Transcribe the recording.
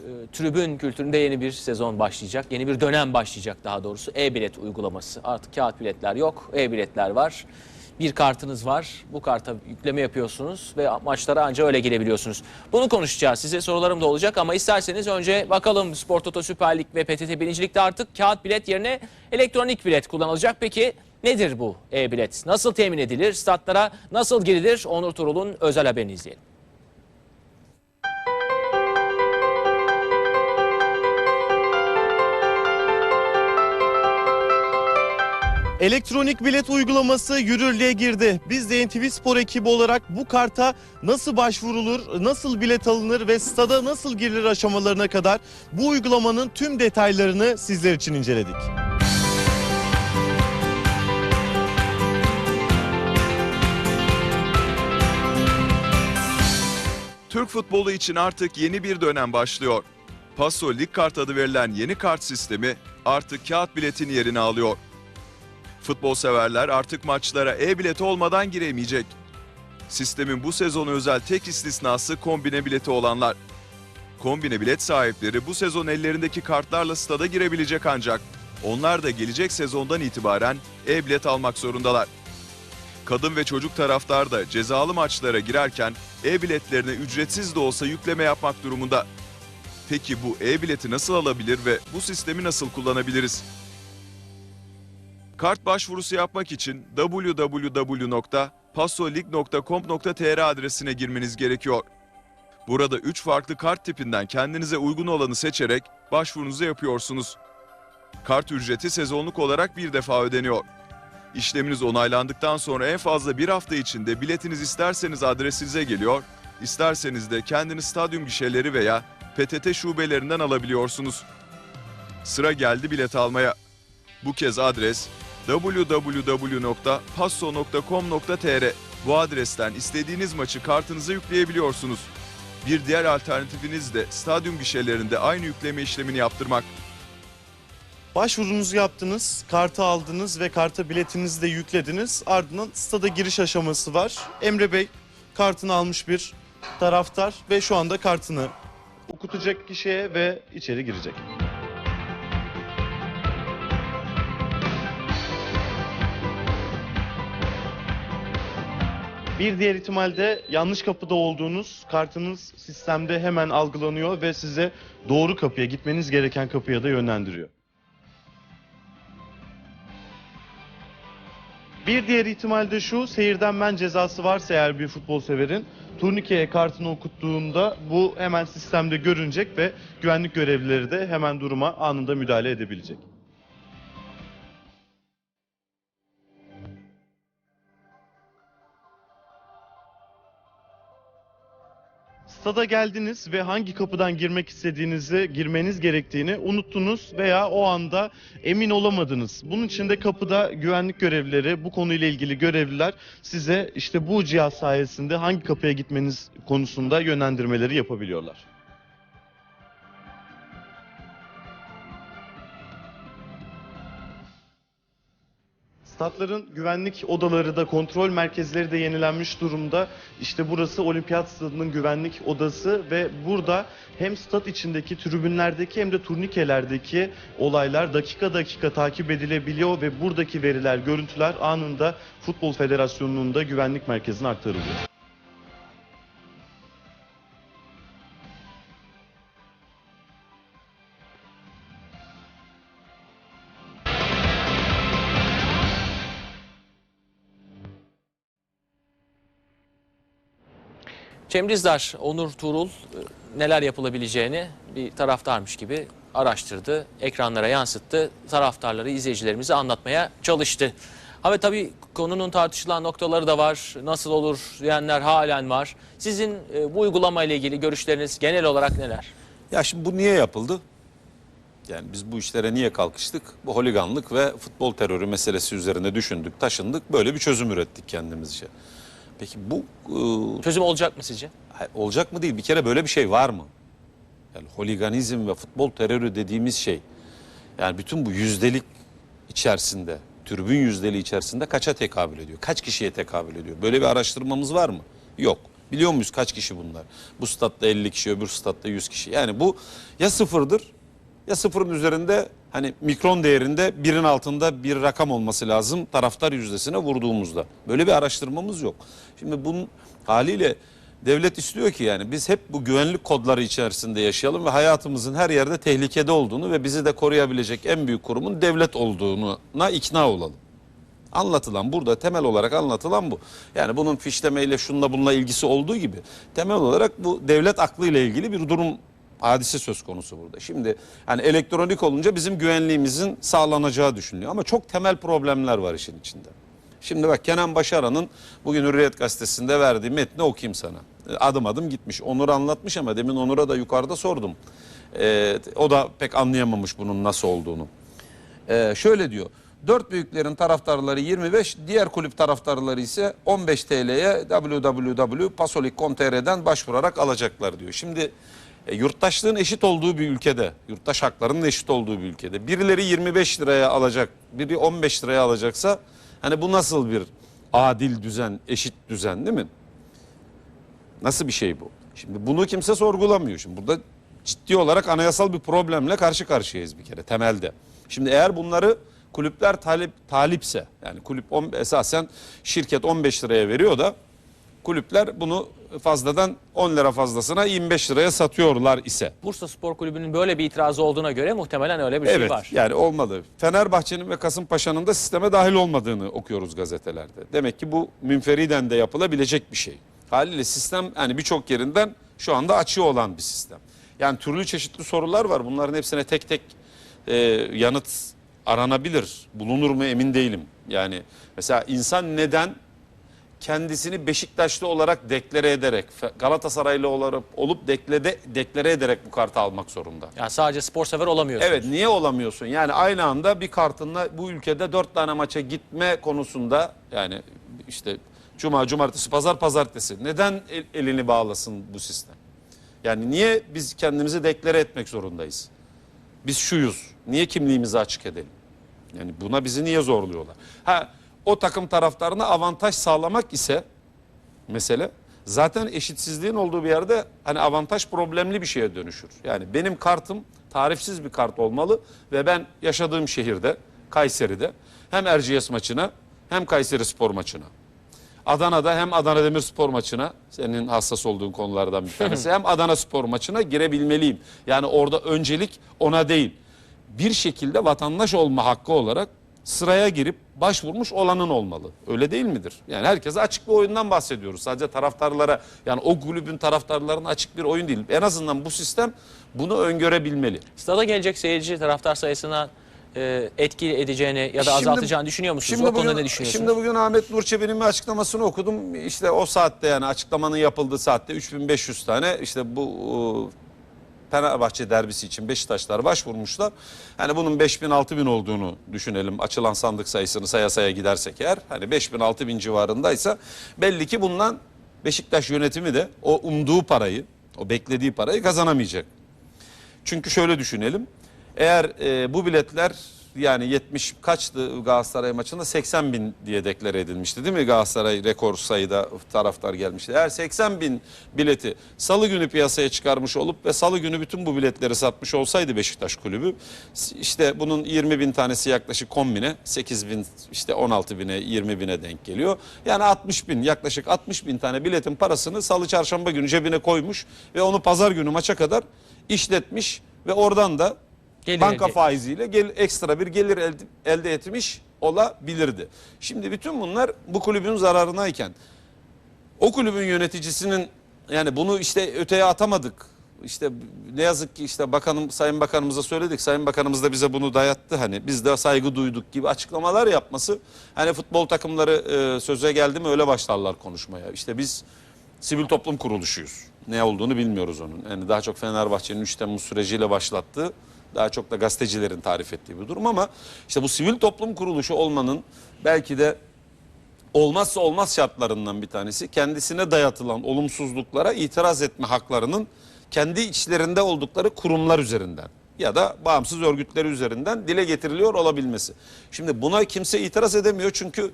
e, tribün kültüründe yeni bir sezon başlayacak. Yeni bir dönem başlayacak daha doğrusu. E-bilet uygulaması. Artık kağıt biletler yok. E-biletler var. Bir kartınız var. Bu karta yükleme yapıyorsunuz ve maçlara ancak öyle girebiliyorsunuz. Bunu konuşacağız. Size sorularım da olacak ama isterseniz önce bakalım Spor Toto Süper Lig ve PTT 1. Lig'de artık kağıt bilet yerine elektronik bilet kullanılacak. Peki nedir bu e-bilet? Nasıl temin edilir? Statlara nasıl girilir? Onur Turul'un özel haberini izleyelim. Elektronik bilet uygulaması yürürlüğe girdi. Biz de NTV Spor ekibi olarak bu karta nasıl başvurulur, nasıl bilet alınır ve stada nasıl girilir aşamalarına kadar bu uygulamanın tüm detaylarını sizler için inceledik. Türk futbolu için artık yeni bir dönem başlıyor. Paso Lig Kart adı verilen yeni kart sistemi artık kağıt biletin yerini alıyor. Futbol severler artık maçlara e-bilet olmadan giremeyecek. Sistemin bu sezonu özel tek istisnası kombine bileti olanlar. Kombine bilet sahipleri bu sezon ellerindeki kartlarla stada girebilecek ancak onlar da gelecek sezondan itibaren e-bilet almak zorundalar. Kadın ve çocuk taraftar da cezalı maçlara girerken e-biletlerine ücretsiz de olsa yükleme yapmak durumunda. Peki bu e-bileti nasıl alabilir ve bu sistemi nasıl kullanabiliriz? Kart başvurusu yapmak için www.passolig.com.tr adresine girmeniz gerekiyor. Burada 3 farklı kart tipinden kendinize uygun olanı seçerek başvurunuzu yapıyorsunuz. Kart ücreti sezonluk olarak bir defa ödeniyor. İşleminiz onaylandıktan sonra en fazla bir hafta içinde biletiniz isterseniz adresinize geliyor, isterseniz de kendiniz stadyum gişeleri veya PTT şubelerinden alabiliyorsunuz. Sıra geldi bilet almaya. Bu kez adres www.passo.com.tr Bu adresten istediğiniz maçı kartınıza yükleyebiliyorsunuz. Bir diğer alternatifiniz de stadyum gişelerinde aynı yükleme işlemini yaptırmak. Başvurunuzu yaptınız, kartı aldınız ve karta biletinizi de yüklediniz. Ardından stada giriş aşaması var. Emre Bey kartını almış bir taraftar ve şu anda kartını okutacak kişiye ve içeri girecek. Bir diğer ihtimalde yanlış kapıda olduğunuz kartınız sistemde hemen algılanıyor ve size doğru kapıya gitmeniz gereken kapıya da yönlendiriyor. Bir diğer ihtimal de şu, seyirden men cezası varsa eğer bir futbol severin, turnikeye kartını okuttuğunda bu hemen sistemde görünecek ve güvenlik görevlileri de hemen duruma anında müdahale edebilecek. Stada geldiniz ve hangi kapıdan girmek istediğinizi, girmeniz gerektiğini unuttunuz veya o anda emin olamadınız. Bunun için de kapıda güvenlik görevlileri, bu konuyla ilgili görevliler size işte bu cihaz sayesinde hangi kapıya gitmeniz konusunda yönlendirmeleri yapabiliyorlar. Statların güvenlik odaları da kontrol merkezleri de yenilenmiş durumda. İşte burası Olimpiyat Stadı'nın güvenlik odası ve burada hem stat içindeki tribünlerdeki hem de turnikelerdeki olaylar dakika dakika takip edilebiliyor ve buradaki veriler, görüntüler anında Futbol Federasyonu'nun da güvenlik merkezine aktarılıyor. Cem Dizdar, Onur Tuğrul e, neler yapılabileceğini bir taraftarmış gibi araştırdı, ekranlara yansıttı, taraftarları, izleyicilerimize anlatmaya çalıştı. Ha ve tabii konunun tartışılan noktaları da var. Nasıl olur diyenler halen var. Sizin e, bu uygulama ile ilgili görüşleriniz genel olarak neler? Ya şimdi bu niye yapıldı? Yani biz bu işlere niye kalkıştık? Bu holiganlık ve futbol terörü meselesi üzerine düşündük, taşındık. Böyle bir çözüm ürettik kendimizce. Peki bu e, Çözüm olacak mı sizce? olacak mı değil? Bir kere böyle bir şey var mı? Yani holiganizm ve futbol terörü dediğimiz şey. Yani bütün bu yüzdelik içerisinde, türbün yüzdeliği içerisinde kaça tekabül ediyor? Kaç kişiye tekabül ediyor? Böyle bir araştırmamız var mı? Yok. Biliyor muyuz kaç kişi bunlar? Bu statta 50 kişi, öbür statta 100 kişi. Yani bu ya sıfırdır ya sıfırın üzerinde hani mikron değerinde birin altında bir rakam olması lazım taraftar yüzdesine vurduğumuzda. Böyle bir araştırmamız yok. Şimdi bunun haliyle devlet istiyor ki yani biz hep bu güvenlik kodları içerisinde yaşayalım ve hayatımızın her yerde tehlikede olduğunu ve bizi de koruyabilecek en büyük kurumun devlet olduğuna ikna olalım. Anlatılan burada temel olarak anlatılan bu. Yani bunun fişlemeyle şunla bununla ilgisi olduğu gibi temel olarak bu devlet aklıyla ilgili bir durum hadise söz konusu burada. Şimdi hani elektronik olunca bizim güvenliğimizin sağlanacağı düşünülüyor ama çok temel problemler var işin içinde. Şimdi bak Kenan Başaran'ın bugün Hürriyet Gazetesi'nde verdiği metni okuyayım sana. Adım adım gitmiş. Onur anlatmış ama demin Onur'a da yukarıda sordum. Ee, o da pek anlayamamış bunun nasıl olduğunu. Ee, şöyle diyor. Dört büyüklerin taraftarları 25, diğer kulüp taraftarları ise 15 TL'ye www.pasolik.com.tr'den başvurarak alacaklar diyor. Şimdi e, yurttaşlığın eşit olduğu bir ülkede, yurttaş haklarının eşit olduğu bir ülkede birileri 25 liraya alacak, biri 15 liraya alacaksa hani bu nasıl bir adil düzen, eşit düzen değil mi? Nasıl bir şey bu? Şimdi bunu kimse sorgulamıyor. Şimdi burada ciddi olarak anayasal bir problemle karşı karşıyayız bir kere temelde. Şimdi eğer bunları kulüpler talip talipse yani kulüp on, esasen şirket 15 liraya veriyor da kulüpler bunu fazladan 10 lira fazlasına 25 liraya satıyorlar ise. Bursa Spor Kulübü'nün böyle bir itirazı olduğuna göre muhtemelen öyle bir şey Evet var. yani olmadı. Fenerbahçe'nin ve Kasımpaşa'nın da sisteme dahil olmadığını okuyoruz gazetelerde. Demek ki bu münferiden de yapılabilecek bir şey. Haliyle sistem yani birçok yerinden şu anda açığı olan bir sistem. Yani türlü çeşitli sorular var. Bunların hepsine tek tek e, yanıt aranabilir. Bulunur mu emin değilim. Yani mesela insan neden kendisini Beşiktaşlı olarak deklare ederek Galatasaraylı olarak olup deklede, deklare ederek bu kartı almak zorunda. Yani sadece spor sever olamıyorsunuz. Evet niye olamıyorsun? Yani aynı anda bir kartınla bu ülkede dört tane maça gitme konusunda yani işte cuma, cumartesi, pazar, pazartesi neden el- elini bağlasın bu sistem? Yani niye biz kendimizi deklare etmek zorundayız? Biz şuyuz. Niye kimliğimizi açık edelim? Yani buna bizi niye zorluyorlar? Ha o takım taraftarına avantaj sağlamak ise mesele zaten eşitsizliğin olduğu bir yerde hani avantaj problemli bir şeye dönüşür. Yani benim kartım tarifsiz bir kart olmalı ve ben yaşadığım şehirde Kayseri'de hem Erciyes maçına hem Kayseri spor maçına Adana'da hem Adana Demirspor maçına senin hassas olduğun konulardan bir tanesi hem Adana Spor maçına girebilmeliyim. Yani orada öncelik ona değil. Bir şekilde vatandaş olma hakkı olarak sıraya girip başvurmuş olanın olmalı. Öyle değil midir? Yani herkese açık bir oyundan bahsediyoruz. Sadece taraftarlara yani o kulübün taraftarlarına açık bir oyun değil. En azından bu sistem bunu öngörebilmeli. Stada gelecek seyirci taraftar sayısına e, etki edeceğini ya da Şimdi- azaltacağını düşünüyor musunuz? o konuda ne düşünüyorsunuz? Şimdi bugün Ahmet Nur Çebi'nin bir açıklamasını okudum. İşte o saatte yani açıklamanın yapıldığı saatte 3500 tane işte bu Fenerbahçe derbisi için Beşiktaşlar başvurmuşlar. Hani bunun 5000 6000 olduğunu düşünelim. Açılan sandık sayısını saya saya gidersek eğer hani 5000 6000 civarındaysa belli ki bundan Beşiktaş yönetimi de o umduğu parayı, o beklediği parayı kazanamayacak. Çünkü şöyle düşünelim. Eğer e, bu biletler yani 70 kaçtı Galatasaray maçında 80 bin diye deklare edilmişti değil mi? Galatasaray rekor sayıda taraftar gelmişti. Eğer 80 bin bileti salı günü piyasaya çıkarmış olup ve salı günü bütün bu biletleri satmış olsaydı Beşiktaş kulübü işte bunun 20 bin tanesi yaklaşık 10 bine 8 bin işte 16 bine 20 bine denk geliyor. Yani 60 bin yaklaşık 60 bin tane biletin parasını salı çarşamba günü cebine koymuş ve onu pazar günü maça kadar işletmiş ve oradan da Gelir banka elde- faiziyle gel, ekstra bir gelir elde, elde etmiş olabilirdi. Şimdi bütün bunlar bu kulübün zararınayken o kulübün yöneticisinin yani bunu işte öteye atamadık. İşte ne yazık ki işte bakanım sayın bakanımıza söyledik. Sayın bakanımız da bize bunu dayattı hani biz de saygı duyduk gibi açıklamalar yapması. Hani futbol takımları e, söze geldi mi öyle başlarlar konuşmaya. İşte biz sivil toplum kuruluşuyuz. Ne olduğunu bilmiyoruz onun. Yani daha çok Fenerbahçe'nin 3 Temmuz süreciyle başlattığı daha çok da gazetecilerin tarif ettiği bir durum ama işte bu sivil toplum kuruluşu olmanın belki de olmazsa olmaz şartlarından bir tanesi kendisine dayatılan olumsuzluklara itiraz etme haklarının kendi içlerinde oldukları kurumlar üzerinden ya da bağımsız örgütleri üzerinden dile getiriliyor olabilmesi. Şimdi buna kimse itiraz edemiyor çünkü